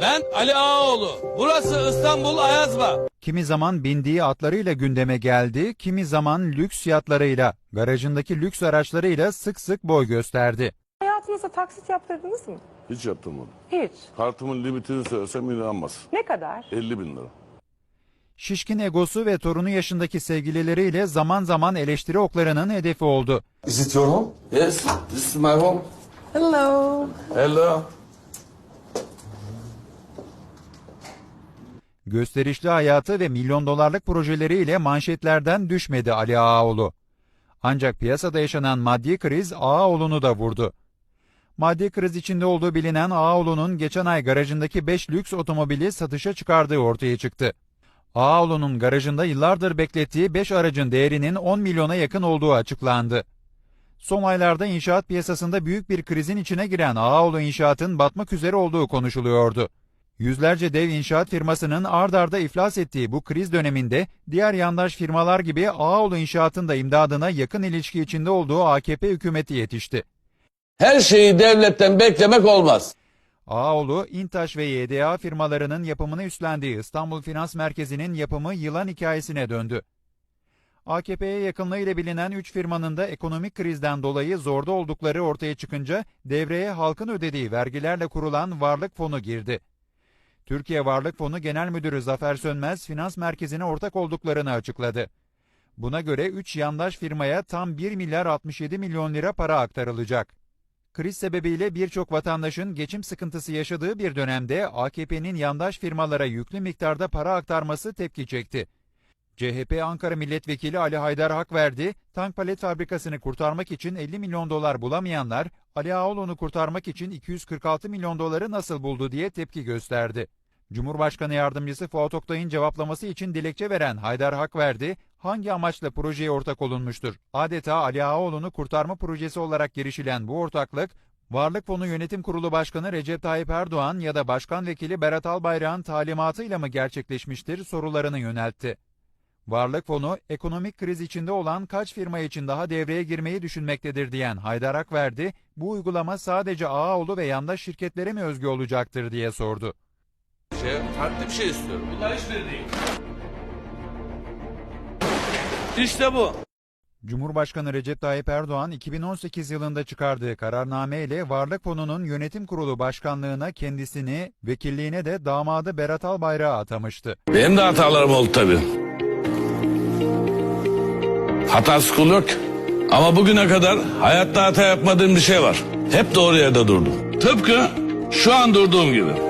Ben Ali Ağaoğlu. Burası İstanbul Ayazma. Kimi zaman bindiği atlarıyla gündeme geldi, kimi zaman lüks yatlarıyla, garajındaki lüks araçlarıyla sık sık boy gösterdi. Hayatınızda taksit yaptırdınız mı? Hiç yaptırmadım. Hiç. Kartımın limitini söylesem inanmaz. Ne kadar? 50 bin lira. Şişkin egosu ve torunu yaşındaki sevgilileriyle zaman zaman eleştiri oklarının hedefi oldu. Is it your home? Yes, this is my home. Hello. Hello. Gösterişli hayatı ve milyon dolarlık projeleriyle manşetlerden düşmedi Ali Ağaoğlu. Ancak piyasada yaşanan maddi kriz Ağaoğlu'nu da vurdu. Maddi kriz içinde olduğu bilinen Ağaoğlu'nun geçen ay garajındaki 5 lüks otomobili satışa çıkardığı ortaya çıktı. Ağaoğlu'nun garajında yıllardır beklettiği 5 aracın değerinin 10 milyona yakın olduğu açıklandı. Son aylarda inşaat piyasasında büyük bir krizin içine giren Ağaoğlu İnşaat'ın batmak üzere olduğu konuşuluyordu. Yüzlerce dev inşaat firmasının ard arda iflas ettiği bu kriz döneminde diğer yandaş firmalar gibi Ağaoğlu İnşaat'ın da imdadına yakın ilişki içinde olduğu AKP hükümeti yetişti. Her şeyi devletten beklemek olmaz. Ağaoğlu, İntaş ve YDA firmalarının yapımını üstlendiği İstanbul Finans Merkezi'nin yapımı yılan hikayesine döndü. AKP'ye yakınlığıyla bilinen 3 firmanın da ekonomik krizden dolayı zorda oldukları ortaya çıkınca devreye halkın ödediği vergilerle kurulan Varlık Fonu girdi. Türkiye Varlık Fonu Genel Müdürü Zafer Sönmez, finans merkezine ortak olduklarını açıkladı. Buna göre 3 yandaş firmaya tam 1 milyar 67 milyon lira para aktarılacak. Kriz sebebiyle birçok vatandaşın geçim sıkıntısı yaşadığı bir dönemde AKP'nin yandaş firmalara yüklü miktarda para aktarması tepki çekti. CHP Ankara Milletvekili Ali Haydar Hakverdi, tank palet fabrikasını kurtarmak için 50 milyon dolar bulamayanlar, Ali Ağaoğlu'nu kurtarmak için 246 milyon doları nasıl buldu diye tepki gösterdi. Cumhurbaşkanı Yardımcısı Fuat Oktay'ın cevaplaması için dilekçe veren Haydar Hakverdi, hangi amaçla projeye ortak olunmuştur? Adeta Ali Ağaoğlu'nu kurtarma projesi olarak girişilen bu ortaklık, Varlık Fonu Yönetim Kurulu Başkanı Recep Tayyip Erdoğan ya da Başkan Vekili Berat Albayrak'ın talimatıyla mı gerçekleşmiştir sorularını yöneltti. Varlık Fonu, ekonomik kriz içinde olan kaç firma için daha devreye girmeyi düşünmektedir diyen Haydar Akverdi, bu uygulama sadece Ağaoğlu ve yandaş şirketlere mi özgü olacaktır diye sordu. Şey, farklı bir şey istiyorum. Bunlar hiçbiri değil. İşte bu. Cumhurbaşkanı Recep Tayyip Erdoğan 2018 yılında çıkardığı kararname ile Varlık Fonu'nun yönetim kurulu başkanlığına kendisini, vekilliğine de damadı Berat Albayrak'ı atamıştı. Benim de hatalarım oldu tabii. Hatasız kul yok. Ama bugüne kadar hayatta hata yapmadığım bir şey var. Hep doğru yerde durdum. Tıpkı şu an durduğum gibi.